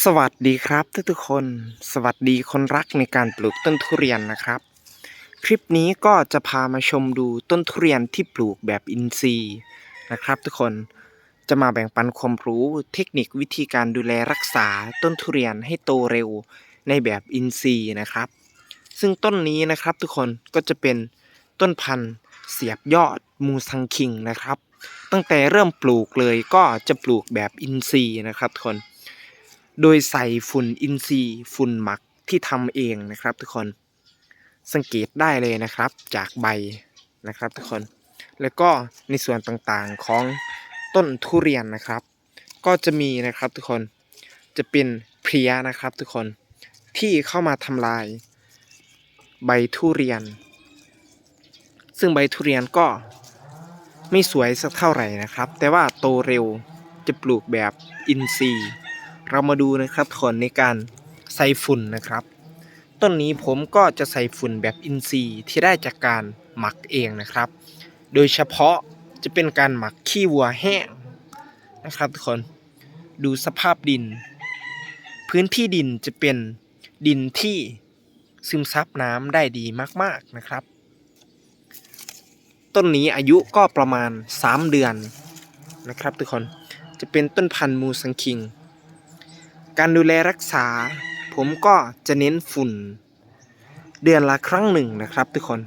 สวัสดีครับทุกทุกคน สวัสดีคนรักในการปลูกต้นทุเรียนนะครับ คลิปนี้ก็จะพามาชมดูต้นทุเรียนที่ปลูกแบบอินทรีย์นะครับ ทุกคนจะมาแบ่งปันความรู้เทคนิควิธีการดูแลรักษาต้นทุเรียนให้โตเร็วในแบบอินทรีย์นะครับ ซึ่งต้นนี้นะครับทุกคนก็จะเป็นต้นพันธุ์เสียบยอดมูซังคิงนะครับ ตั้งแต่เริ่มปลูกเลยก็จะปลูกแบบอินทรีย์นะครับทุกคน โดยใส่ฝุ่นอินทรีย์ฝุ่นหมักที่ทำเองนะครับทุกคนสังเกตได้เลยนะครับจากใบนะครับทุกคน แล้วก็ในส่วนต่างๆของต้นทุเรียนนะครับ ก็จะมีนะครับทุกคนจะเป็นเพลียนะครับทุกคนที่เข้ามาทำลายใบทุเรียน ซึ่งใบทุเรียนก็ไม่สวยสักเท่าไหร่นะครับ แต่ว่าโตเร็วจะปลูกแบบอินทรีย์ เรามาดูนะครับผลในการใส่ฝุ่นนะครับ ต้นนี้ผมก็จะใส่ฝุ่นแบบอินทรีย์ที่ได้จากการหมักเองนะครับ โดยเฉพาะจะเป็นการหมักขี้วัวแห้งนะครับทุกคนดูสภาพดิน พื้นที่ดินจะเป็นดินที่ซึมซับน้ำได้ดีมาก ๆนะครับ ต้นนี้อายุก็ประมาณ 3 เดือนนะครับทุกคนจะเป็นต้นพันธุ์มูสังคิง การดูแลรักษา ผมก็จะเน้นฝุ่น เดือนละครั้งหนึ่งนะครับทุกคน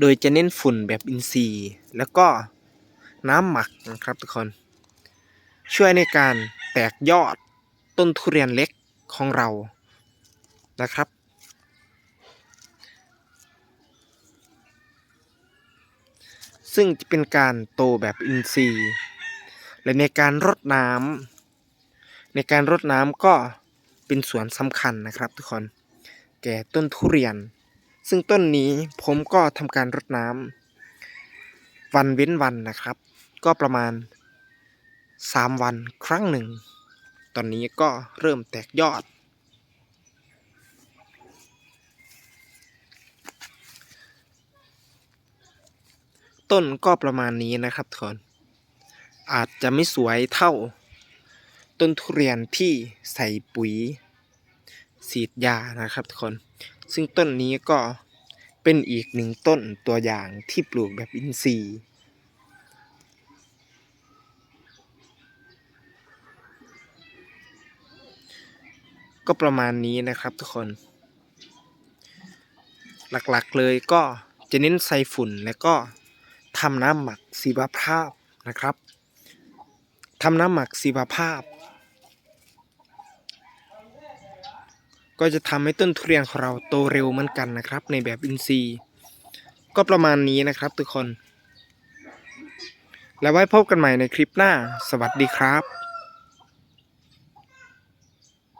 โดยจะเน้นฝุ่นแบบอินทรีย์ แล้วก็น้ำหมักนะครับทุกคน ช่วยในการแตกยอดต้นทุเรียนเล็กของเรานะครับ ซึ่งจะเป็นการโตแบบอินทรีย์ และในการรดน้ำ ในการรดน้ำก็เป็นส่วนสำคัญนะครับทุกคน แก่ต้นทุเรียน ซึ่งต้นนี้ผมก็ทำการรดน้ำวันเว้นวันนะครับ ก็ประมาณ 3 วันครั้งหนึ่ง ตอนนี้ก็เริ่มแตกยอด ต้นก็ประมาณนี้นะครับทุกคน อาจจะไม่สวยเท่า ต้นทุเรียนที่ใส่ปุ๋ยฉีดยานะครับทุกคน ซึ่งต้นนี้ก็เป็นอีกหนึ่งต้นตัวอย่างที่ปลูกแบบอินทรีย์ก็ประมาณนี้นะครับทุกคน หลักๆเลยก็จะเน้นใส่ฝุ่นและก็ทำน้ำหมักชีวภาพนะครับทำน้ำหมักชีวภาพ ก็จะทำให้ต้นทุเรียนของเราโตเร็วเหมือนกันนะครับ ในแบบอินทรีย์ ก็ประมาณนี้นะครับทุกคน แล้วไว้พบกันใหม่ในคลิปหน้า สวัสดีครับ